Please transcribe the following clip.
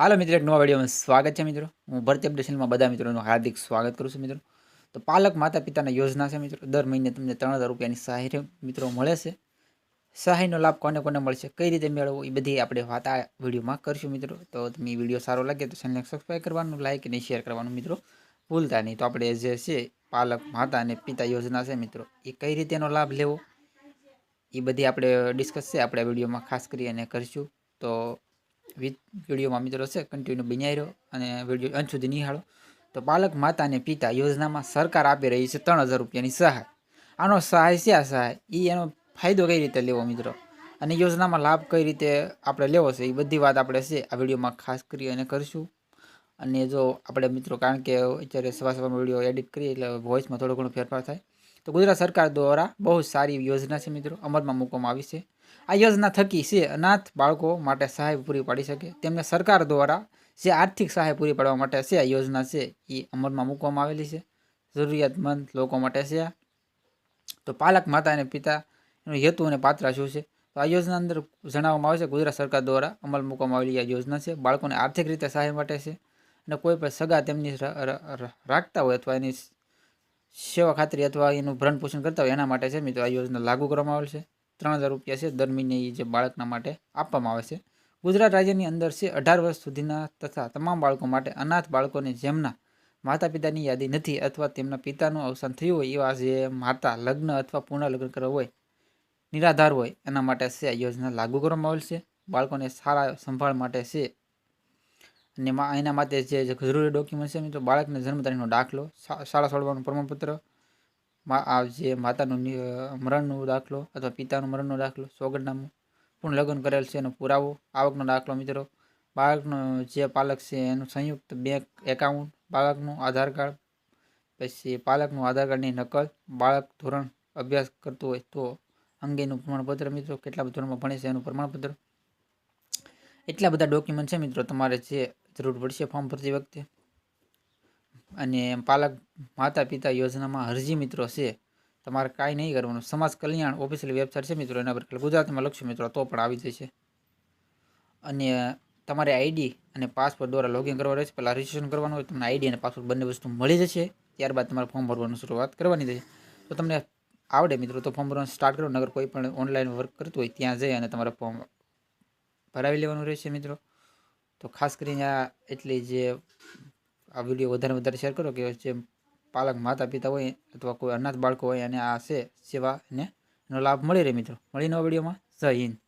હાલો મિત્રો, એક નવા વિડીયોમાં સ્વાગત છે મિત્રો. હું ભરતી અપડેશનમાં બધા મિત્રોનું હાર્દિક સ્વાગત કરું છું મિત્રો. તો પાલક માતા પિતાના યોજના છે મિત્રો. દર મહિને તમને ત્રણ હજાર રૂપિયાની સહાય મિત્રો મળે છે. સહાયનો લાભ કોને કોને મળશે, કઈ રીતે મેળવવો, એ બધી આપણે વાત આ વિડીયોમાં કરશું મિત્રો. તો તમે વીડિયો સારો લાગે તો ચેનલને સબસ્ક્રાઈબ કરવાનું લાઈક અને શેર કરવાનું મિત્રો ભૂલતા નહીં. તો આપણે જે છે પાલક માતા અને પિતા યોજના છે મિત્રો, એ કઈ રીતે એનો લાભ લેવો, એ બધી આપણે ડિસ્કસ છે. આપણે વિડીયોમાં ખાસ કરી અને કરીશું. તો વિડીયોમાં મિત્રો છે કન્ટિન્યુ બન્યા રહ્યો અને વીડિયો અંત સુધી નિહાળો. તો પાલક માતા અને પિતા યોજનામાં સરકાર આપી રહી છે ત્રણ હજાર રૂપિયાની સહાય. આનો સહાય છે સહાય? એ એનો ફાયદો કઈ રીતે લેવો મિત્રો? અને યોજનામાં લાભ કઈ રીતે આપણે લેવો છે? એ બધી વાત આપણે છે, આ વિડીયોમાં ખાસ કરી અને કરીશું. અને જો આપણે મિત્રો, કારણ કે અત્યારે સવા સવારમાં વીડિયો એડિટ કરીએ એટલે વોઇસમાં થોડો ઘણો ફેરફાર થાય. તો ગુજરાત સરકાર દ્વારા બહુ સારી યોજના છે મિત્રો, અમલમાં મૂકવામાં આવી છે. આ યોજના થકી છે અનાથ બાળકો માટે સહાય પૂરી પાડી શકે. તેમને સરકાર દ્વારા જે આર્થિક સહાય પૂરી પાડવા માટે છે આ યોજના છે એ અમલમાં મૂકવામાં આવેલી છે. જરૂરિયાતમંદ લોકો માટે છે તો પાલક માતા અને પિતા એનો હેતુ અને પાત્ર શું છે? તો આ યોજના અંદર જણાવવામાં આવે છે ગુજરાત સરકાર દ્વારા અમલ મૂકવામાં આવેલી આ યોજના છે. બાળકોને આર્થિક રીતે સહાય માટે છે. અને કોઈ પણ સગા તેમની રાખતા હોય અથવા એની સેવા ખાતરી અથવા એનું ભરણ પોષણ કરતા હોય એના માટે છે મિત્રો આ યોજના લાગુ કરવામાં આવેલ છે. ત્રણ હજાર રૂપિયા છે. દર મહિને એ જે બાળકના માટે આપવામાં આવે છે. ગુજરાત રાજ્યની અંદર છે અઢાર વર્ષ સુધીના તથા તમામ બાળકો માટે અનાથ બાળકોને જેમના માતા પિતાની યાદી નથી અથવા તેમના પિતાનું અવસાન થયું હોય એવા જે માતા લગ્ન અથવા પૂર્ણ લગ્ન કરવા હોય, નિરાધાર હોય એના માટે છે આ યોજના લાગુ કરવામાં આવેલ છે. બાળકોને સારા સંભાળ માટે છે અને એના માટે જે જરૂરી ડોક્યુમેન્ટ છે મિત્રો બાળકને જન્મ તારીખનો દાખલો શાળા છોડવાનું પ્રમાણપત્ર આ જે માતાનું મરણનો દાખલો અથવા પિતાનું મરણનો દાખલો, સોગંદનામું, પૂર્ણ લગ્ન કરેલ છે એનો પુરાવો, આવકનો દાખલો મિત્રો, બાળકનો જે પાલક છે એનું સંયુક્ત બેંક એકાઉન્ટ બાળકનું આધાર કાર્ડ, પછી પાલકનું આધાર કાર્ડની નકલ, બાળક ધોરણ અભ્યાસ કરતું હોય તો અંગેનું પ્રમાણપત્ર મિત્રો, કેટલા ધોરણમાં ભણે છે એનું પ્રમાણપત્ર. એટલા બધા ડોક્યુમેન્ટ છે મિત્રો, તમારે જે જરૂર પડશે ફોર્મ ભરતી વખતે. અને પાલક માતા પિતા યોજનામાં અરજી મિત્રો છે. તમારે કાંઈ નહીં કરવાનું. સમાજ કલ્યાણ ઓફિશિયલ વેબસાઇટ છે મિત્રો. એના પર ગુજરાતીમાં લખશો મિત્રો, તો પણ આવી જશે. અને તમારે આઈડી અને પાસપોર્ટ દ્વારા લોગિન કરવા રહેશે. પહેલાં રજીસ્ટ્રેશન કરવાનું હોય, તમને આઈડી અને પાસપોર્ટ બંને વસ્તુ મળી જશે. ત્યારબાદ તમારે ફોર્મ ભરવાનું શરૂઆત કરવાની થશે તો તમને આવડે મિત્રો, તો ફોર્મ ભરવાનું સ્ટાર્ટ કરો. નગર કોઈ પણ ઓનલાઈન વર્ક કરતું હોય, ત્યાં જઈ અને તમારે ફોર્મ ભરાવી લેવાનું રહેશે મિત્રો. તો ખાસ કરીને આ એટલી જે આ વીડિયો વધારે વધારે શેર કરો કે જે પાલક માતા પિતા હોય અથવા કોઈ અનાથ બાળકો હોય અને આ છે સેવાને એનો લાભ મળી રહે મિત્રો. મળીને વિડીયોમાં. જય હિન્દ.